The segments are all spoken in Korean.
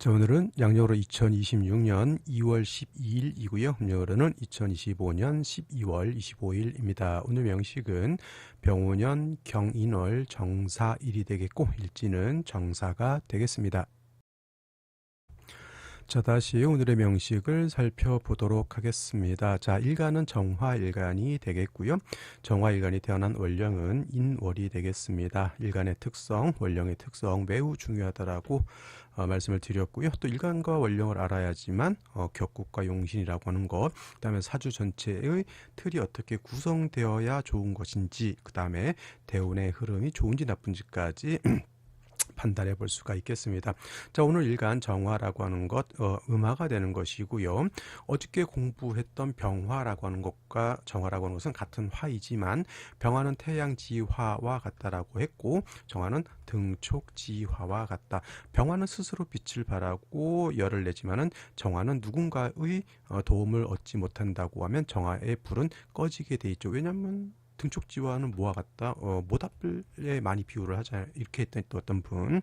자, 오늘은 양력으로 2026년 2월 12일이고요. 음력으로는 2025년 12월 25일입니다. 오늘 명식은 병오년 경인월 정사일이 되겠고 일지는 정사가 되겠습니다. 자, 다시 오늘의 명식을 살펴보도록 하겠습니다. 자, 일간은 정화일간이 되겠고요. 정화일간이 태어난 월령은 인월이 되겠습니다. 일간의 특성, 월령의 특성 매우 중요하다라고 어, 말씀을 드렸고요. 또 일간과 원령을 알아야지만 어, 격국과 용신이라고 하는 것, 그다음에 사주 전체의 틀이 어떻게 구성되어야 좋은 것인지, 그다음에 대운의 흐름이 좋은지 나쁜지까지 판단해 볼 수가 있겠습니다. 자, 오늘 일간 정화라고 하는 것, 어, 음화가 되는 것이고요. 어저께 공부했던 병화라고 하는 것과 정화라고 하는 것은 같은 화이지만 병화는 태양지화와 같다라고 했고 정화는 등촉지화와 같다. 병화는 스스로 빛을 발하고 열을 내지만은 정화는 누군가의 어, 도움을 얻지 못한다고 하면 정화의 불은 꺼지게 돼 있죠. 왜냐하면 등촉지와는 뭐와 같다? 어, 모닥불에 많이 비유를 하자 이렇게 했더니 또 어떤 분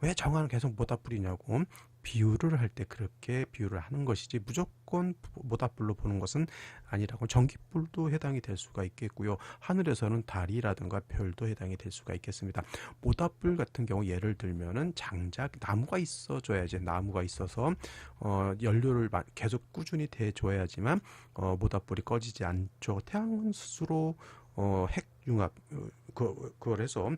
왜 정화는 계속 모닥불이냐고 비유를 할 때 그렇게 비유를 하는 것이지 무조건 모닥불로 보는 것은 아니라고 전기불도 해당이 될 수가 있겠고요. 하늘에서는 달이라든가 별도 해당이 될 수가 있겠습니다. 모닥불 같은 경우 예를 들면은 장작 나무가 있어줘야지 나무가 있어서 어, 연료를 계속 꾸준히 대줘야지만 어, 모닥불이 꺼지지 않죠. 태양은 스스로 어, 핵융합 어, 그, 그걸 해서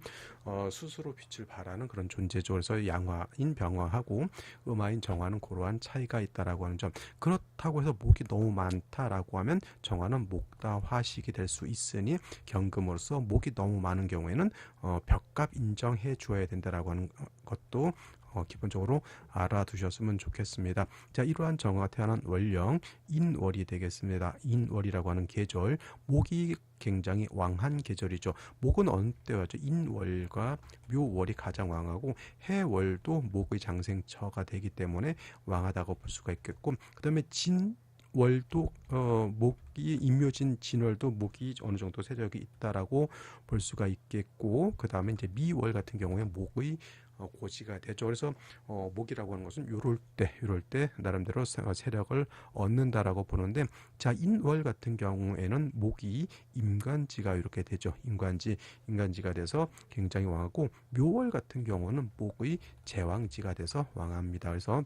어, 스스로 빛을 발하는 그런 존재죠. 그래서 양화인 병화하고 음화인 정화는 그러한 차이가 있다라고 하는 점. 그렇다고 해서 목이 너무 많다라고 하면 정화는 목다화식이 될 수 있으니 경금으로서 목이 너무 많은 경우에는 어, 벽값 인정해 주어야 된다라고 하는 것도 어, 기본적으로 알아두셨으면 좋겠습니다. 자, 이러한 정화가 태어난 월령 인월이 되겠습니다. 인월이라고 하는 계절, 목이 굉장히 왕한 계절이죠. 목은 어느 때 와죠? 인월과 묘월이 가장 왕하고 해월도 목의 장생처가 되기 때문에 왕하다고 볼 수가 있겠고, 그 다음에 진 월도 어 목이 임묘진 진월도 목이 어느 정도 세력이 있다라고 볼 수가 있겠고 그 다음에 이제 미월 같은 경우에 목의 어, 고지가 되죠. 그래서 어, 목이라고 하는 것은 요럴 때, 요럴 때 나름대로 어, 세력을 얻는다라고 보는데 자 인월 같은 경우에는 목이 임관지가 이렇게 되죠. 임관지, 임관지가 돼서 굉장히 왕하고 묘월 같은 경우는 목의 제왕지가 돼서 왕합니다. 그래서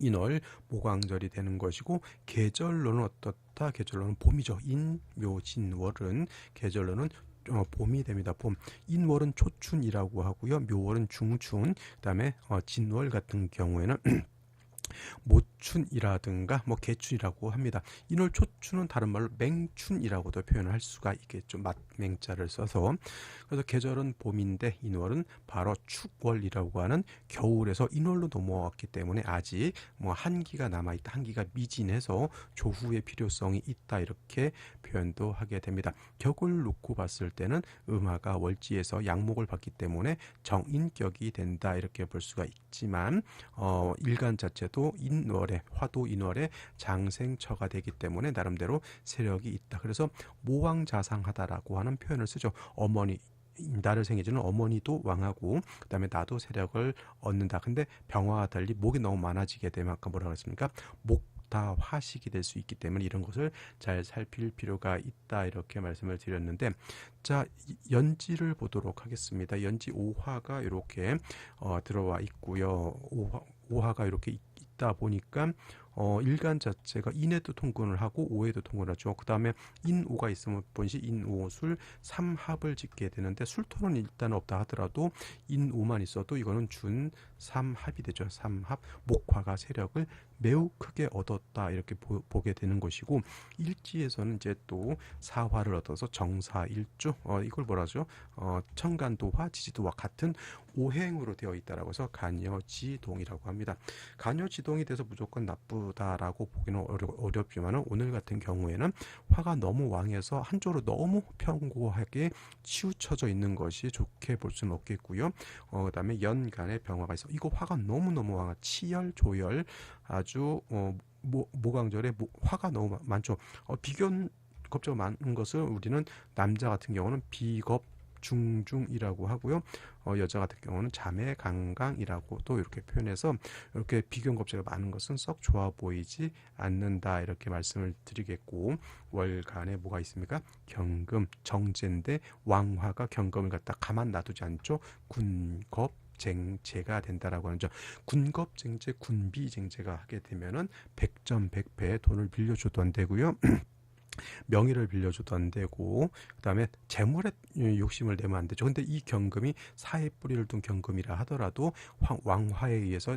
인월 모광절이 되는 것이고 계절로는 어떻다? 계절로는 봄이죠. 인묘진월은 계절로는 어, 봄이 됩니다. 봄. 인월은 초춘이라고 하고요. 묘월은 중춘. 그다음에 어, 진월 같은 경우에는 모 춘이라든가 뭐 개춘이라고 합니다. 인월 초춘은 다른 말로 맹춘이라고도 표현을 할 수가 있겠죠. 맹자를 써서 그래서 계절은 봄인데 인월은 바로 축월이라고 하는 겨울에서 인월로 넘어왔기 때문에 아직 뭐 한기가 남아 있다. 한기가 미진해서 조후의 필요성이 있다 이렇게 표현도 하게 됩니다. 격을 놓고 봤을 때는 음화가 월지에서 양목을 받기 때문에 정인격이 된다 이렇게 볼 수가 있지만 어, 일간 자체도 인월에 화도 인월에 장생처가 되기 때문에 나름대로 세력이 있다. 그래서 모왕자상하다라고 하는 표현을 쓰죠. 어머니 나를 생겨주는 어머니도 왕하고 그다음에 나도 세력을 얻는다. 근데 병화와 달리 목이 너무 많아지게 되면 아까 뭐라고 했습니까? 목 다 화식이 될 수 있기 때문에 이런 것을 잘 살필 필요가 있다 이렇게 말씀을 드렸는데 자 연지를 보도록 하겠습니다. 연지 5화가 이렇게 어, 들어와 있고요. 5화, 5화가 이렇게 있다 보니까 어, 일간 자체가 인에도 통근을 하고 오에도 통근을 하죠. 그 다음에 인오가 있으면 본시 인오술 삼합을 짓게 되는데 술토는 일단 없다 하더라도 인오만 있어도 이거는 준 삼합이 되죠. 삼합 목화가 세력을 매우 크게 얻었다 이렇게 보, 게 되는 것이고 일지에서는 이제 또 사화를 얻어서 정사일주 어, 이걸 뭐라죠? 어, 청간도화 지지도와 같은 오행으로 되어 있다라고 해서 간여지동이라고 합니다. 간여지동이 돼서 무조건 나쁘다라고 보기는 어려, 어렵지만 오늘 같은 경우에는 화가 너무 왕해서 한쪽으로 너무 편고하게 치우쳐져 있는 것이 좋게 볼 수는 없겠고요. 어, 그다음에 연간에 병화가 있어 이거 화가 너무 너무 왕하 치열 조열 아주 어, 모, 모강절에 모, 화가 너무 많죠. 어, 비견 겁적 많은 것을 우리는 남자 같은 경우는 비겁 중중이라고 하고요. 어, 여자 같은 경우는 자매 강강이라고 또 이렇게 표현해서 이렇게 비견겁제가 많은 것은 썩 좋아 보이지 않는다 이렇게 말씀을 드리겠고 월간에 뭐가 있습니까? 경금 정제인데 왕화가 경금을 갖다 가만 놔두지 않죠. 군겁 쟁제가 된다라고 하는 점. 군겁쟁제, 군비 쟁제가 하게 되면은 백점 백패 돈을 빌려줘도 안 되고요. 명의를 빌려줘도 안 되고 그다음에 재물에 욕심을 내면 안 되죠. 근데 이 경금이 사해 뿌리를 둔 경금이라 하더라도 왕화에 의해서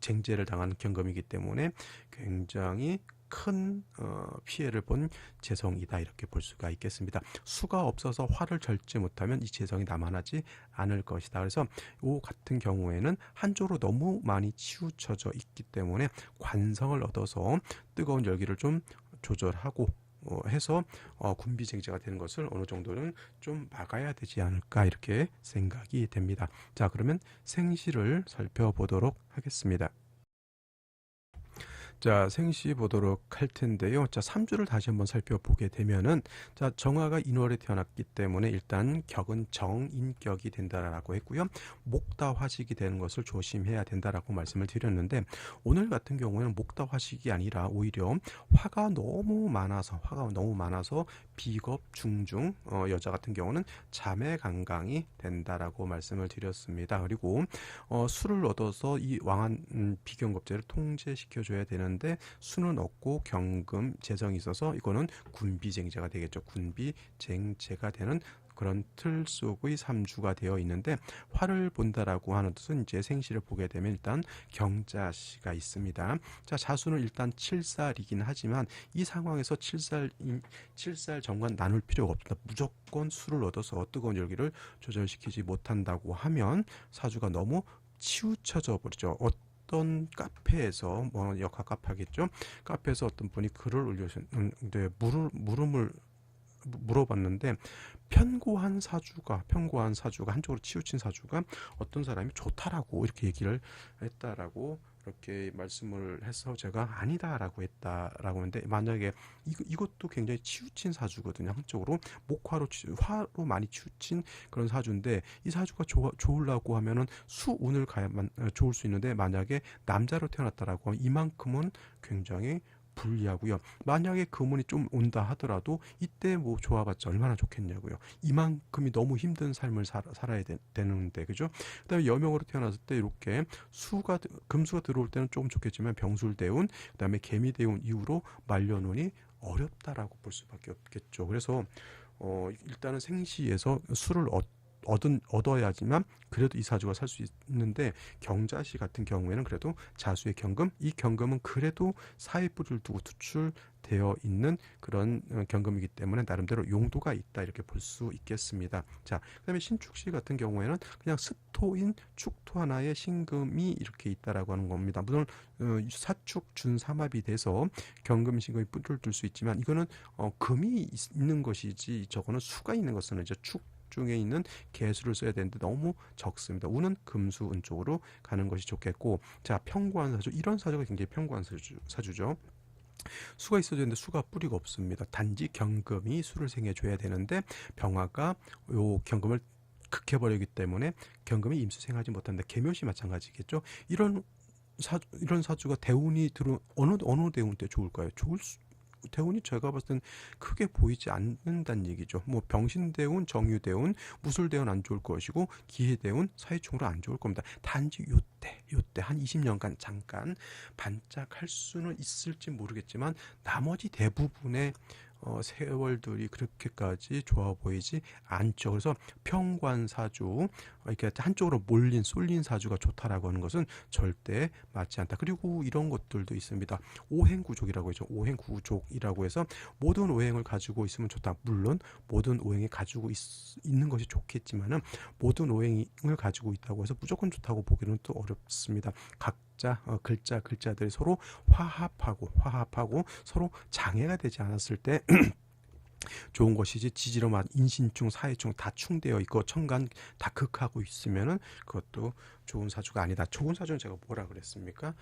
쟁제를 당하는 경금이기 때문에 굉장히 큰 어, 피해를 본 재성이다 이렇게 볼 수가 있겠습니다. 수가 없어서 화를 절지 못하면 이 재성이 남아나지 않을 것이다. 그래서 이 같은 경우에는 한쪽으로 너무 많이 치우쳐져 있기 때문에 관성을 얻어서 뜨거운 열기를 좀 조절하고 어, 해서 어, 군비쟁제가 되는 것을 어느 정도는 좀 막아야 되지 않을까 이렇게 생각이 됩니다. 자 그러면 생시를 살펴보도록 하겠습니다. 자, 생시 보도록 할 텐데요. 자, 3주를 다시 한번 살펴보게 되면은 자, 정화가 인월에 태어났기 때문에 일단 격은 정인격이 된다라고 했고요. 목다 화식이 되는 것을 조심해야 된다라고 말씀을 드렸는데 오늘 같은 경우에는 목다 화식이 아니라 오히려 화가 너무 많아서 화가 너무 많아서 비겁 중중 어, 여자 같은 경우는 자매 강강이 된다라고 말씀을 드렸습니다. 그리고 어, 술을 얻어서 이 왕한 음, 비경겁제를 통제시켜 줘야 되는 되는데 수는 없고 경금 재정이 있어서 이거는 군비쟁제가 되겠죠. 군비쟁제가 되는 그런 틀 속의 삼주가 되어 있는데 화를 본다라고 하는 뜻은 이제 생시를 보게 되면 일단 경자시가 있습니다. 자 자수는 일단 7살이긴 하지만 이 상황에서 7살 7살 정관 나눌 필요가 없다. 무조건 수를 얻어서 뜨거운 열기를 조절시키지 못한다고 하면 사주가 너무 치우쳐져 버리죠. 어떤 카페에서 뭐 역학 카페겠죠. 카페에서 어떤 분이 글을 올려주는데 물을 물음을 물어봤는데 편고한 사주가 편고한 사주가 한쪽으로 치우친 사주가 어떤 사람이 좋다라고 이렇게 얘기를 했다라고 이렇게 말씀을 해서 제가 아니다라고 했다라고 하는데 만약에 이거, 이것도 굉장히 치우친 사주거든요 한쪽으로. 목화로 화로 많이 치우친 그런 사주인데 이 사주가 좋아, 좋으려고 하면은 수운을 가야만 어, 좋을 수 있는데 만약에 남자로 태어났다라고 하면 이만큼은 굉장히 불리하고요. 만약에 금운이 좀 온다 하더라도 이때 뭐 좋아봤자 얼마나 좋겠냐고요. 이만큼이 너무 힘든 삶을 살, 아 야 되, 는데 그죠? 그다음에 여명으로 태어났을 때 이렇게 수가 금수가 들어올 때는 조금 좋겠지만 병술대운 그다음에 개미대운 이후로 말년운이 어렵다라고 볼 수밖에 없겠죠. 그래서 어 일단은 생시에서 수를 얻 얻은 얻어야지만 그래도 이 사주가 살 수 있는데 경자시 같은 경우에는 그래도 자수의 경금 이 경금은 그래도 사회 뿌리를 두고 투출되어 있는 그런 어, 경금이기 때문에 나름대로 용도가 있다 이렇게 볼 수 있겠습니다. 자 그다음에 신축시 같은 경우에는 그냥 스토인 축토 하나의 신금이 이렇게 있다라고 하는 겁니다. 물론 어, 사축 준삼합이 돼서 경금 신금이 뿌리를 둘 수 있지만 이거는 어, 금이 있는 것이지 저거는 수가 있는 것은 이제 축 중에 있는 개수를 써야 되는데 너무 적습니다. 운은 금수 운 쪽으로 가는 것이 좋겠고 자 평구한 사주 이런 사주가 굉장히 평구한 사주, 사주죠. 수가 있어야 되는데 수가 뿌리가 없습니다. 단지 경금이 수를 생해줘야 되는데 병화가 요 경금을 극해버리기 때문에 경금이 임수생하지 못한다. 개묘시 마찬가지겠죠. 이런 사 이런 사주가 대운이 들어 어느 어느 대운 때 좋을까요? 좋을 수 대운이 제가 봤을 땐 크게 보이지 않는다는 얘기죠. 뭐 병신대운, 정유대운, 무술대운 안 좋을 것이고 기해대운, 사회충으로 안 좋을 겁니다. 단지 요때, 요때 한 20년간 잠깐 반짝할 수는 있을지 모르겠지만 나머지 대부분의 어, 세월들이 그렇게까지 좋아 보이지 않죠. 그래서 평관사주 어, 이렇게 한쪽으로 몰린 쏠린 사주가 좋다라고 하는 것은 절대 맞지 않다. 그리고 이런 것들도 있습니다. 오행구족이라고 하죠. 오행구족이라고 해서 모든 오행을 가지고 있으면 좋다. 물론 모든 오행이 가지고 있, 는 것이 좋겠지만은 모든 오행을 가지고 있다고 해서 무조건 좋다고 보기는 또 어렵습니다. 각 글자 어, 글자 글자들이 서로 화합하고 화합하고 서로 장애가 되지 않았을 때 좋은 것이지 지지로만 인신충 사회충 다 충되어 있고 천간 다 극하고 있으면은 그것도 좋은 사주가 아니다. 좋은 사주는 제가 뭐라 그랬습니까?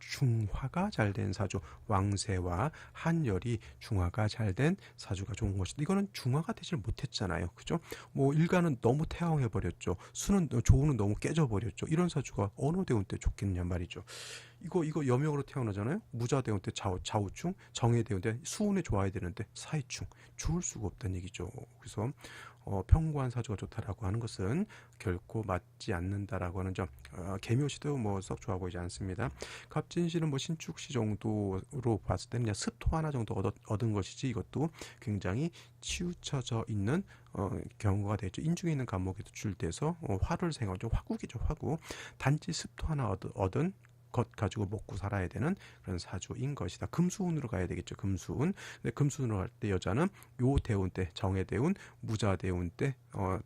중화가 잘 된 사주 왕세와 한열이 중화가 잘 된 사주가 좋은 것이다. 이거는 중화가 되질 못했잖아요. 그죠? 뭐 일가는 너무 태왕해 버렸죠. 수는 조우는 너무 깨져 버렸죠. 이런 사주가 어느 대운 때 좋겠냐 말이죠. 이거 이거 여명으로 태어나잖아요. 무자 대운 때 좌우, 좌우충, 정해 대운 때 수운에 좋아야 되는데 사이충 좋을 수가 없다는 얘기죠. 그래서 어, 평구한 사주가 좋다라고 하는 것은 결코 맞지 않는다라고 하는 점. 어, 개묘시도 뭐 썩 좋아 보이지 않습니다. 갑진시는 뭐 신축시 정도로 봤을 때는 그냥 습토 하나 정도 얻, 얻은 것이지 이것도 굉장히 치우쳐져 있는 어, 경우가 되죠. 인중에 있는 감목에도 출돼서 어, 화를 생각하죠. 화국이죠, 화국. 단지 습토 하나 얻, 얻은 것 가지고 먹고 살아야 되는 그런 사주인 것이다. 금수운으로 가야 되겠죠. 금수운. 근데 금수운으로 갈 때 여자는 요 대운 때 정해 대운, 무자 대운 때 어,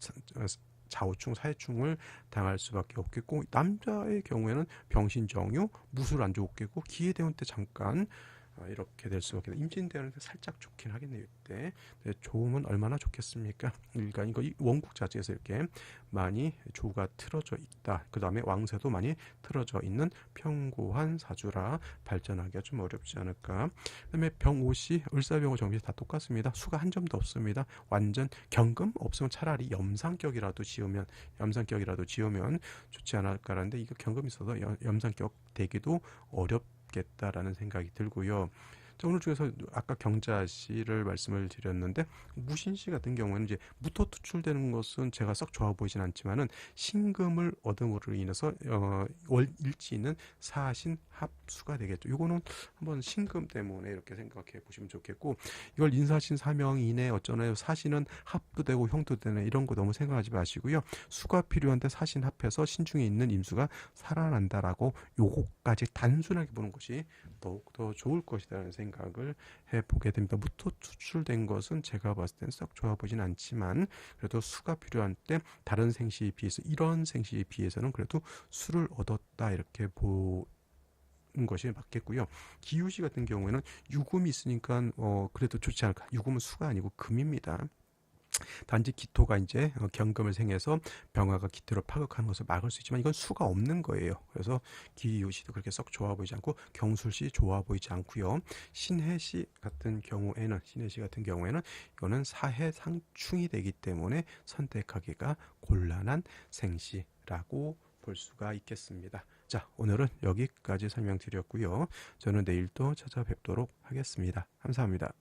좌우충, 사회충을 당할 수밖에 없겠고 남자의 경우에는 병신정유, 무술 안 좋겠고 기회 대운 때 잠깐 어, 이렇게 될 수밖에 임진대원은 살짝 좋긴 하겠네요 이때. 네, 좋으면 얼마나 좋겠습니까? 그러니까 이거 원국 자체에서 이렇게 많이 조가 틀어져 있다. 그 다음에 왕세도 많이 틀어져 있는 평고한 사주라 발전하기가 좀 어렵지 않을까. 그 다음에 병오시 을사병호 정비시 다 똑같습니다. 수가 한 점도 없습니다. 완전 경금 없으면 차라리 염상격이라도 지으면 염상격이라도 지으면 좋지 않을까라는데 이거 경금 있어서 염상격 되기도 어렵 겠다라는 생각이 들고요. 자, 오늘 중에서 아까 경자 씨를 말씀을 드렸는데 무신 씨 같은 경우에는 이제 무토 투출되는 것은 제가 썩 좋아 보이진 않지만은 신금을 얻음으로 인해서 어, 월 일지는 사신 합수가 되겠죠. 요거는 한번 신금 때문에 이렇게 생각해 보시면 좋겠고 이걸 인사신 사명이네 어쩌나요 사신은 합도 되고 형도 되네 이런 거 너무 생각하지 마시고요. 수가 필요한데 사신 합해서 신중에 있는 임수가 살아난다라고 요거까지 단순하게 보는 것이 더욱 더 좋을 것이라는 생각 을 해보게 됩니다. 무토 추출된 것은 제가 봤을 땐 썩 좋아 보진 않지만 그래도 수가 필요한 때 다른 생시에 비해서 이런 생시에 비해서는 그래도 수를 얻었다 이렇게 보 것이 맞겠고요. 기우시 같은 경우에는 유금이 있으니까 어 그래도 좋지 않을까. 유금은 수가 아니고 금입니다. 단지 기토가 이제 어, 경금을 생해서 병화가 기토를 파극하는 것을 막을 수 있지만 이건 수가 없는 거예요. 그래서 기유시도 그렇게 썩 좋아 보이지 않고 경술시 좋아 보이지 않고요. 신해시 같은 경우에는 신해시 같은 경우에는 이거는 사해 상충이 되기 때문에 선택하기가 곤란한 생시라고 볼 수가 있겠습니다. 자, 오늘은 여기까지 설명드렸고요. 저는 내일 또 찾아뵙도록 하겠습니다. 감사합니다.